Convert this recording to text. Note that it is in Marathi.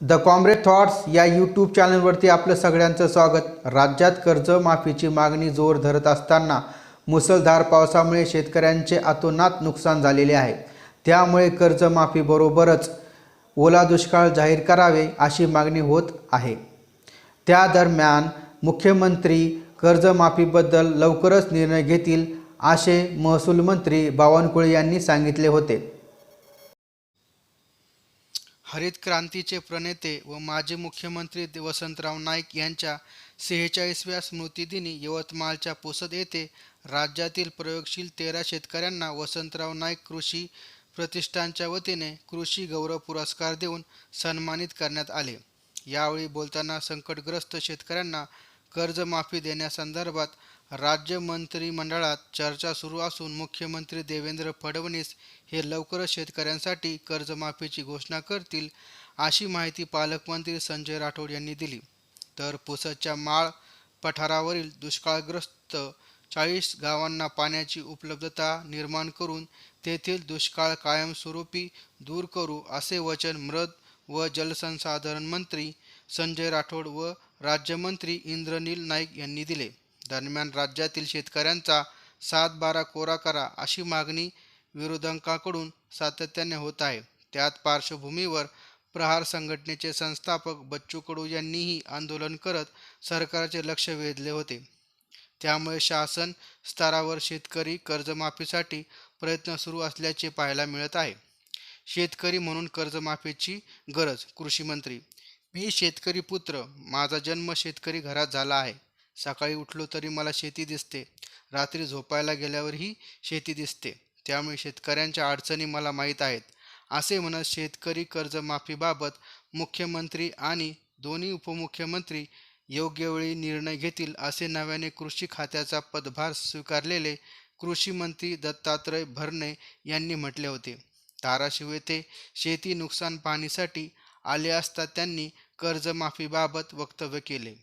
द कॉम्रेड थॉट्स या यूट्यूब चॅनलवरती आपलं सगळ्यांचं स्वागत. राज्यात कर्जमाफीची मागणी जोर धरत असताना मुसळधार पावसामुळे शेतकऱ्यांचे अतोनात नुकसान झालेले आहे. त्यामुळे कर्जमाफीबरोबरच ओला दुष्काळ जाहीर करावे अशी मागणी होत आहे. त्या दरम्यान मुख्यमंत्री कर्जमाफीबद्दल लवकरच निर्णय घेतील असे महसूल मंत्री बावनकुळे यांनी सांगितले होते. हरित क्रांतीचे प्रणेते व माजी मुख्यमंत्री वसंतराव नाईक यांच्या सेहेचाळीसव्या स्मृतिदिनी यवतमाळच्या पुसद येथे राज्यातील प्रयोगशील तेरा शेतकऱ्यांना वसंतराव नाईक कृषी प्रतिष्ठानच्या वतीने कृषी गौरव पुरस्कार देऊन सन्मानित करण्यात आले. यावेळी बोलताना संकटग्रस्त शेतकऱ्यांना कर्जमाफी देण्यासंदर्भात राज्य मंत्रिमंडळात चर्चा सुरू असून मुख्यमंत्री देवेंद्र फडणवीस हे लवकरच शेतकऱ्यांसाठी कर्जमाफीची घोषणा करतील अशी माहिती पालकमंत्री संजय राठोड यांनी दिली. तर पुसदच्या माळ पठारावरील दुष्काळग्रस्त चाळीस गावांना पाण्याची उपलब्धता निर्माण करून तेथील दुष्काळ कायमस्वरूपी दूर करू असे वचन मृद व जलसंसाधन मंत्री संजय राठोड व राज्यमंत्री इंद्रनील नाईक यांनी दिले. दरम्यान राज्यातील शेतकऱ्यांचा सात बारा कोरा करा अशी मागणी विरोधकांकडून सातत्याने होत आहे. त्यात पार्श्वभूमीवर प्रहार संघटनेचे संस्थापक बच्चू कडू यांनीही आंदोलन करत सरकारचे लक्ष वेधले होते. त्यामुळे शासन स्तरावर शेतकरी कर्जमाफीसाठी प्रयत्न सुरू असल्याचे पाहायला मिळत आहे. शेतकरी म्हणून कर्जमाफीची गरज कृषीमंत्री मी शेतकरी पुत्र. माझा जन्म शेतकरी घरात झाला आहे. सकाळी उठलो तरी मला शेती दिसते. रात्री झोपायला गेल्यावरही शेती दिसते. त्यामुळे शेतकऱ्यांच्या अडचणी मला माहीत आहेत. असे म्हणत शेतकरी कर्जमाफीबाबत मुख्यमंत्री आणि दोन्ही उपमुख्यमंत्री योग्य वेळी निर्णय घेतील असे नव्याने कृषी खात्याचा पदभार स्वीकारलेले कृषी मंत्री दत्तात्रय भरणे यांनी म्हटले होते. धाराशिव येथे शेती नुकसान पाहणीसाठी आले असता त्यांनी कर्जमाफीबाबत वक्तव्य केले.